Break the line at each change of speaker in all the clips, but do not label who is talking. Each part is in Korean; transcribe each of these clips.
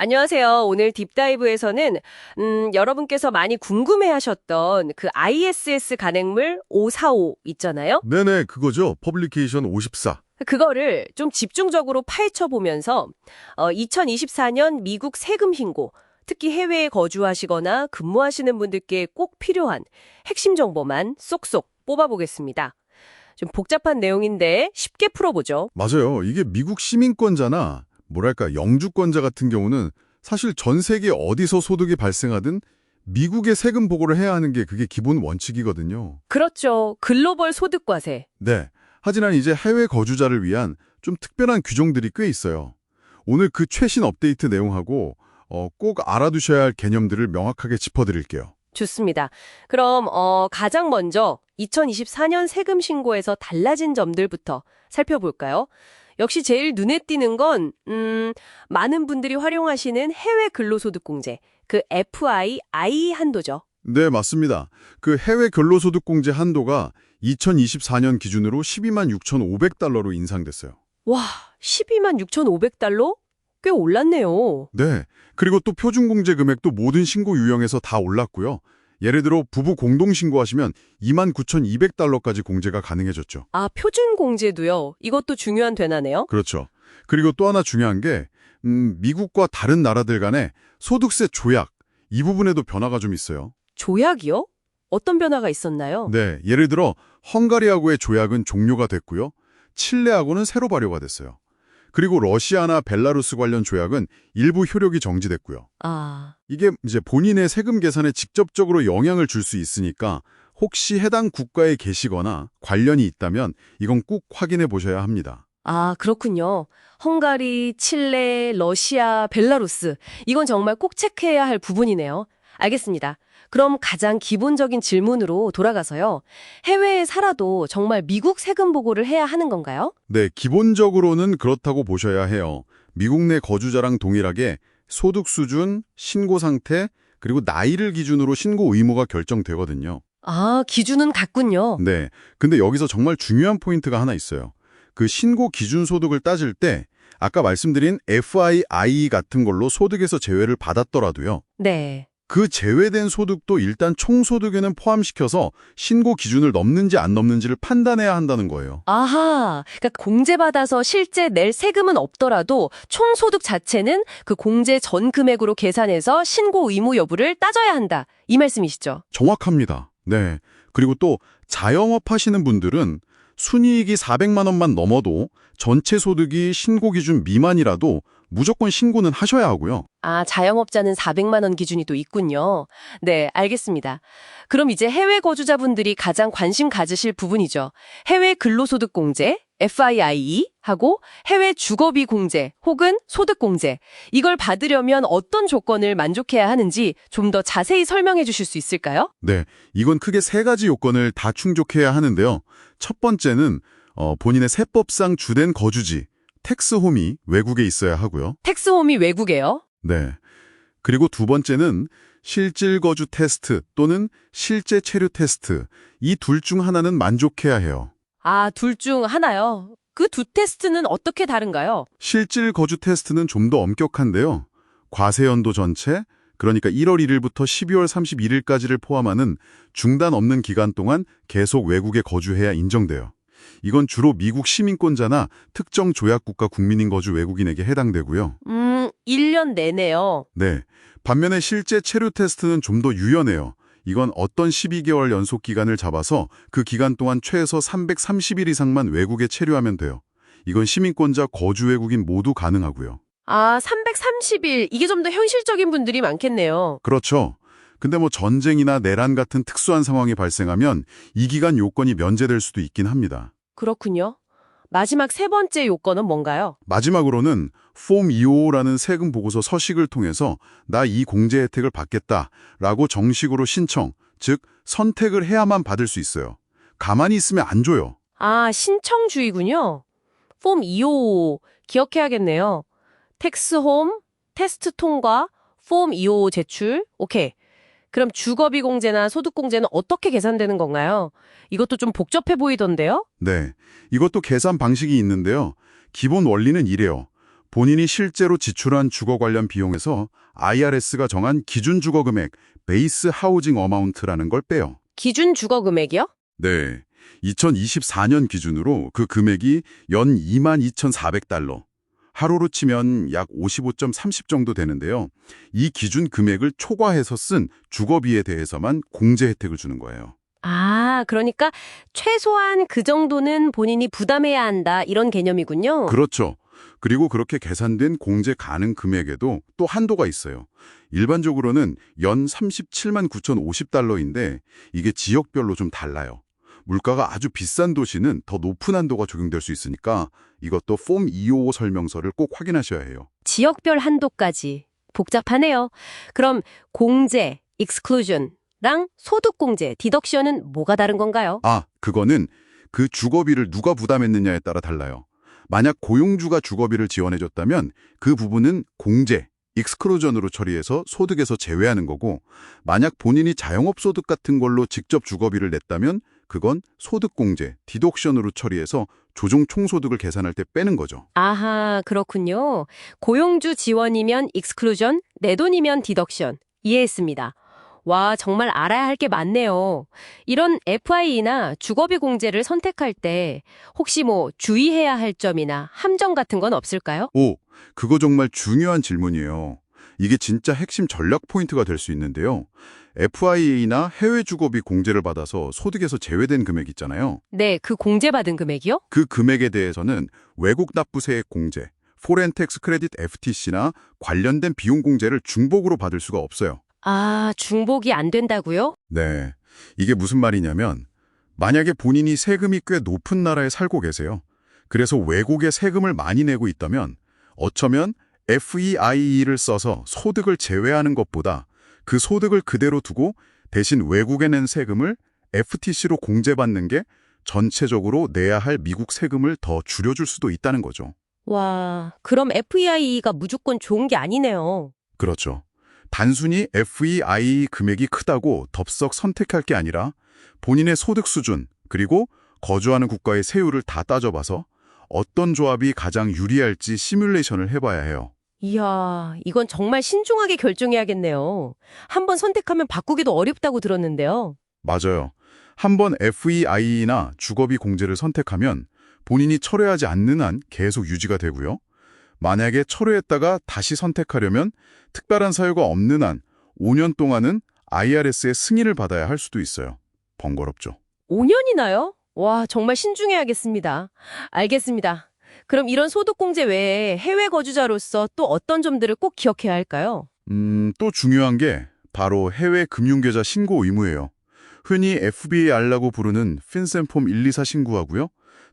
안녕하세요. 오늘 딥다이브에서는 음, 여러분께서 많이 궁금해하셨던 그 ISS 간행물 545 있잖아요.
네네, 그거죠. 퍼블리케이션 54.
그거를 좀 집중적으로 파헤쳐 보면서 어, 2024년 미국 세금 신고, 특히 해외에 거주하시거나 근무하시는 분들께 꼭 필요한 핵심 정보만 쏙쏙 뽑아보겠습니다. 좀 복잡한 내용인데 쉽게 풀어보죠.
맞아요. 이게 미국 시민권자나 뭐랄까 영주권자 같은 경우는 사실 전 세계 어디서 소득이 발생하든 미국의 세금 보고를 해야 하는 게 그게 기본 원칙이거든요.
그렇죠. 글로벌 소득과세.
네. 하지만 이제 해외 거주자를 위한 좀 특별한 규정들이 꽤 있어요. 오늘 그 최신 업데이트 내용하고 어, 꼭 알아두셔야 할 개념들을 명확하게 짚어드릴게요.
좋습니다. 그럼 어, 가장 먼저 2024년 세금 신고에서 달라진 점들부터 살펴볼까요? 역시 제일 눈에 띄는 건 음, 많은 분들이 활용하시는 해외 근로소득공제, 그 FII 한도죠.
네, 맞습니다. 그 해외 근로소득공제 한도가 2024년 기준으로 12만 6,500달러로 인상됐어요.
와, 12만 6,500달러? 꽤 올랐네요.
네. 그리고 또 표준공제 금액도 모든 신고 유형에서 다 올랐고요. 예를 들어 부부 공동 신고하시면 2만 9,200달러까지 공제가 가능해졌죠.
아, 표준 공제도요. 이것도 중요한 되나네요.
그렇죠. 그리고 또 하나 중요한 게 음, 미국과 다른 나라들 간의 소득세 조약 이 부분에도 변화가 좀 있어요.
조약이요? 어떤 변화가 있었나요?
네, 예를 들어 헝가리하고의 조약은 종료가 됐고요. 칠레하고는 새로 발효가 됐어요. 그리고 러시아나 벨라루스 관련 조약은 일부 효력이 정지됐고요.
아,
이게 이제 본인의 세금 계산에 직접적으로 영향을 줄 수 있으니까 혹시 해당 국가에 계시거나 관련이 있다면 이건 꼭 확인해 보셔야 합니다.
아, 그렇군요. 헝가리, 칠레, 러시아, 벨라루스. 이건 정말 꼭 체크해야 할 부분이네요. 알겠습니다. 그럼 가장 기본적인 질문으로 돌아가서요. 해외에 살아도 정말 미국 세금 보고를 해야 하는 건가요?
네, 기본적으로는 그렇다고 보셔야 해요. 미국 내 거주자랑 동일하게 소득 수준, 신고 상태, 그리고 나이를 기준으로 신고 의무가 결정되거든요.
아, 기준은 같군요.
네, 근데 여기서 정말 중요한 포인트가 하나 있어요. 그 신고 기준 소득을 따질 때 아까 말씀드린 FII 같은 걸로 소득에서 제외를 받았더라도요.
네.
그 제외된 소득도 일단 총소득에는 포함시켜서 신고 기준을 넘는지 안 넘는지를 판단해야 한다는 거예요.
아하, 그러니까 공제받아서 실제 낼 세금은 없더라도 총소득 자체는 그 공제 전 금액으로 계산해서 신고 의무 여부를 따져야 한다. 이 말씀이시죠?
정확합니다. 네. 그리고 또 자영업 하시는 분들은 순이익이 400만 원만 넘어도 전체 소득이 신고 기준 미만이라도 무조건 신고는 하셔야 하고요.
아, 자영업자는 400만 원 기준이 또 있군요. 네, 알겠습니다. 그럼 이제 해외 거주자분들이 가장 관심 가지실 부분이죠. 해외 근로소득 공제, FII 하고 해외 주거비 공제 혹은 소득 공제. 이걸 받으려면 어떤 조건을 만족해야 하는지 좀 더 자세히 설명해 주실 수 있을까요?
네. 이건 크게 세 가지 요건을 다 충족해야 하는데요. 첫 번째는 어, 본인의 세법상 주된 거주지, 텍스홈이 외국에 있어야 하고요.
텍스홈이 외국에요?
네. 그리고 두 번째는 실질 거주 테스트 또는 실제 체류 테스트 이 둘 중 하나는 만족해야 해요.
아, 둘 중 하나요. 그 두 테스트는 어떻게 다른가요?
실질 거주 테스트는 좀 더 엄격한데요. 과세연도 전체, 그러니까 1월 1일부터 12월 31일까지를 포함하는 중단 없는 기간 동안 계속 외국에 거주해야 인정돼요. 이건 주로 미국 시민권자나 특정 조약국가 국민인 거주 외국인에게 해당되고요.
음, 1년 내내요.
네. 반면에 실제 체류 테스트는 좀 더 유연해요. 이건 어떤 12개월 연속 기간을 잡아서 그 기간 동안 최소 330일 이상만 외국에 체류하면 돼요. 이건 시민권자 거주 외국인 모두 가능하고요.
아, 330일. 이게 좀 더 현실적인 분들이 많겠네요.
그렇죠. 근데 뭐 전쟁이나 내란 같은 특수한 상황이 발생하면 이 기간 요건이 면제될 수도 있긴 합니다.
그렇군요. 마지막 세 번째 요건은 뭔가요?
마지막으로는 폼 255라는 세금 보고서 서식을 통해서 나 이 공제 혜택을 받겠다라고 정식으로 신청, 즉 선택을 해야만 받을 수 있어요. 가만히 있으면 안 줘요.
아, 신청주의군요. 폼 255 기억해야겠네요. 텍스홈, 테스트 통과, 폼 255 제출. 오케이. 그럼 주거비 공제나 소득 공제는 어떻게 계산되는 건가요? 이것도 좀 복잡해 보이던데요?
네, 이것도 계산 방식이 있는데요. 기본 원리는 이래요. 본인이 실제로 지출한 주거 관련 비용에서 IRS가 정한 기준 주거 금액, 베이스 하우징 어마운트라는 걸 빼요.
기준 주거 금액이요?
네. 2024년 기준으로 그 금액이 연 22,400달러. 하루로 치면 약 55.30 정도 되는데요. 이 기준 금액을 초과해서 쓴 주거비에 대해서만 공제 혜택을 주는 거예요.
아, 그러니까 최소한 그 정도는 본인이 부담해야 한다 이런 개념이군요.
그렇죠. 그리고 그렇게 계산된 공제 가능 금액에도 또 한도가 있어요. 일반적으로는 연 37만 9,050달러인데 이게 지역별로 좀 달라요. 물가가 아주 비싼 도시는 더 높은 한도가 적용될 수 있으니까 이것도 폼 255 설명서를 꼭 확인하셔야 해요.
지역별 한도까지 복잡하네요. 그럼 공제, exclusion랑 소득공제, 디덕션은 뭐가 다른 건가요?
아, 그거는 그 주거비를 누가 부담했느냐에 따라 달라요. 만약 고용주가 주거비를 지원해줬다면 그 부분은 공제, 익스크루전으로 처리해서 소득에서 제외하는 거고 만약 본인이 자영업 소득 같은 걸로 직접 주거비를 냈다면 그건 소득공제, 디덕션으로 처리해서 조정 총소득을 계산할 때 빼는 거죠.
아하, 그렇군요. 고용주 지원이면 익스클루전, 내 돈이면 디덕션. 이해했습니다. 와, 정말 알아야 할 게 많네요. 이런 FIE나 주거비 공제를 선택할 때 혹시 뭐 주의해야 할 점이나 함정 같은 건 없을까요?
오, 그거 정말 중요한 질문이에요. 이게 진짜 핵심 전략 포인트가 될 수 있는데요. FIA나 해외 주거비 공제를 받아서 소득에서 제외된 금액 있잖아요.
네, 그 공제받은 금액이요?
그 금액에 대해서는 외국 납부세액 공제, 포렌 텍스 크레딧 FTC나 관련된 비용 공제를 중복으로 받을 수가 없어요.
아, 중복이 안 된다고요?
네. 이게 무슨 말이냐면 만약에 본인이 세금이 꽤 높은 나라에 살고 계세요. 그래서 외국에 세금을 많이 내고 있다면 어쩌면 FEIE를 써서 소득을 제외하는 것보다 그 소득을 그대로 두고 대신 외국에 낸 세금을 FTC로 공제받는 게 전체적으로 내야 할 미국 세금을 더 줄여줄 수도 있다는 거죠.
와, 그럼 FEI가 무조건 좋은 게 아니네요.
그렇죠. 단순히 FEI 금액이 크다고 덥석 선택할 게 아니라 본인의 소득 수준 그리고 거주하는 국가의 세율을 다 따져봐서 어떤 조합이 가장 유리할지 시뮬레이션을 해봐야 해요.
이야, 이건 정말 신중하게 결정해야겠네요. 한번 선택하면 바꾸기도 어렵다고 들었는데요.
맞아요. 한번 FEI나 주거비 공제를 선택하면 본인이 철회하지 않는 한 계속 유지가 되고요. 만약에 철회했다가 다시 선택하려면 특별한 사유가 없는 한 5년 동안은 IRS의 승인을 받아야 할 수도 있어요. 번거롭죠.
5년이나요? 와, 정말 신중해야겠습니다. 알겠습니다. 그럼 이런 소득공제 외에 해외 거주자로서 또 어떤 점들을 꼭 기억해야 할까요?
음, 또 중요한 게 바로 해외 금융계좌 신고 의무예요. 흔히 FBAR라고 부르는 핀센폼 124 신고하고요.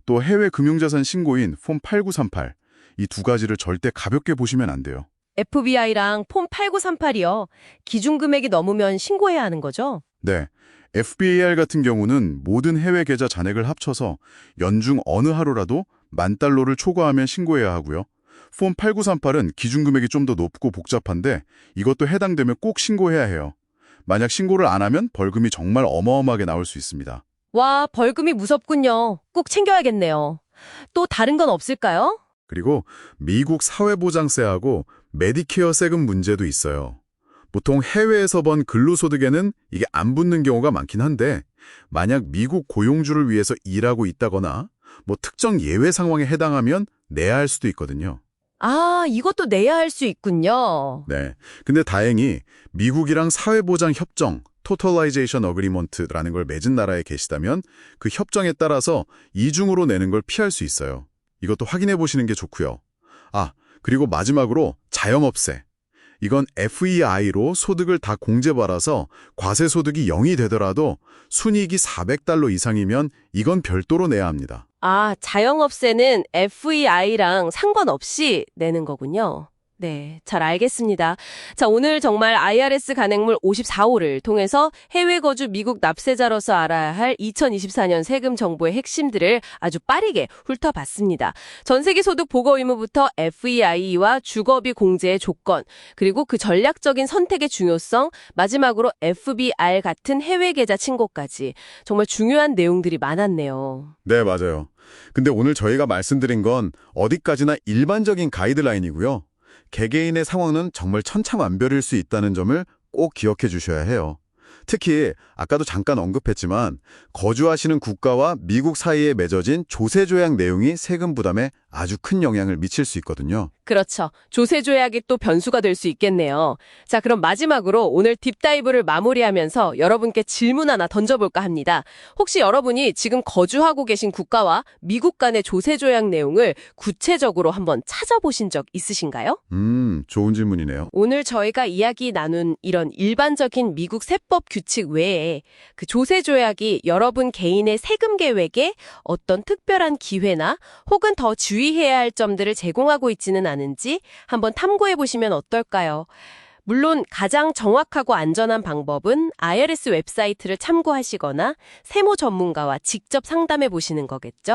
또 해외 금융자산 신고인 폼 8938. 이 두 가지를 절대 가볍게 보시면 안 돼요.
FBI랑 폼 8938이요. 기준 금액이 넘으면 신고해야 하는 거죠?
네. FBAR 같은 경우는 모든 해외 계좌 잔액을 합쳐서 연중 어느 하루라도 만 달러를 초과하면 신고해야 하고요. 폼 8938은 기준 금액이 좀 더 높고 복잡한데 이것도 해당되면 꼭 신고해야 해요. 만약 신고를 안 하면 벌금이 정말 어마어마하게 나올 수 있습니다.
와, 벌금이 무섭군요. 꼭 챙겨야겠네요. 또 다른 건 없을까요?
그리고 미국 사회보장세하고 메디케어 세금 문제도 있어요. 보통 해외에서 번 근로소득에는 이게 안 붙는 경우가 많긴 한데 만약 미국 고용주를 위해서 일하고 있다거나 뭐 특정 예외 상황에 해당하면 내야 할 수도 있거든요.
아, 이것도 내야 할 수 있군요.
네. 근데 다행히 미국이랑 사회보장 협정, 토탈라이제이션 어그리먼트라는 걸 맺은 나라에 계시다면 그 협정에 따라서 이중으로 내는 걸 피할 수 있어요. 이것도 확인해 보시는 게 좋고요. 아, 그리고 마지막으로 자영업세. 이건 FEI로 소득을 다 공제받아서 과세 소득이 0이 되더라도 순이익이 400달러 이상이면 이건 별도로 내야 합니다.
아, 자영업세는 FEI랑 상관없이 내는 거군요. 네, 잘 알겠습니다. 자, 오늘 정말 IRS 간행물 54호를 통해서 해외 거주 미국 납세자로서 알아야 할 2024년 세금 정보의 핵심들을 아주 빠르게 훑어봤습니다. 전세계 소득 보고 의무부터 FEI와 주거비 공제의 조건, 그리고 그 전략적인 선택의 중요성, 마지막으로 FBR 같은 해외 계좌 신고까지 정말 중요한 내용들이 많았네요.
네, 맞아요. 근데 오늘 저희가 말씀드린 건 어디까지나 일반적인 가이드라인이고요. 개개인의 상황은 정말 천차만별일 수 있다는 점을 꼭 기억해 주셔야 해요. 특히 아까도 잠깐 언급했지만 거주하시는 국가와 미국 사이에 맺어진 조세 조약 내용이 세금 부담에 아주 큰 영향을 미칠 수 있거든요.
그렇죠. 조세 조약이 또 변수가 될 수 있겠네요. 자, 그럼 마지막으로 오늘 딥다이브를 마무리하면서 여러분께 질문 하나 던져볼까 합니다. 혹시 여러분이 지금 거주하고 계신 국가와 미국 간의 조세 조약 내용을 구체적으로 한번 찾아보신 적 있으신가요?
음, 좋은 질문이네요.
오늘 저희가 이야기 나눈 이런 일반적인 미국 세법 규칙 외에 그 조세 조약이 여러분 개인의 세금 계획에 어떤 특별한 기회나 혹은 더 주의해야 할 점들을 제공하고 있지는 않은지 한번 탐구해 보시면 어떨까요? 물론 가장 정확하고 안전한 방법은 IRS 웹사이트를 참고하시거나 세무 전문가와 직접 상담해 보시는 거겠죠?